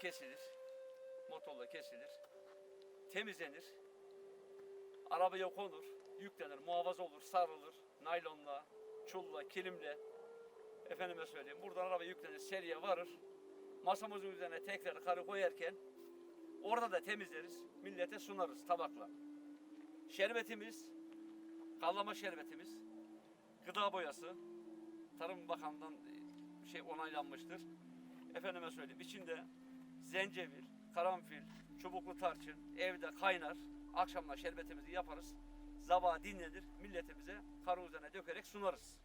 kesilir. Motorla kesilir. Temizlenir. Arabaya konur. Yüklenir. Muhafaza olur. Sarılır. Naylonla, çulla, kilimle. Efendime söyleyeyim. Buradan araba yüklenir. Seriye varır. Masamızın üzerine tekrar karı koyarken orada da temizleriz. Millete sunarız tabakla. Şerbetimiz, kallama şerbetimiz, gıda boyası, Tarım Bakanlığı'ndan şey onaylanmıştır. Efendime söyleyeyim içinde zencefil, karanfil, çubuklu tarçın evde kaynar. Akşamlar şerbetimizi yaparız. Zaba dinlenir. Milletimize karı üzerine dökerek sunarız.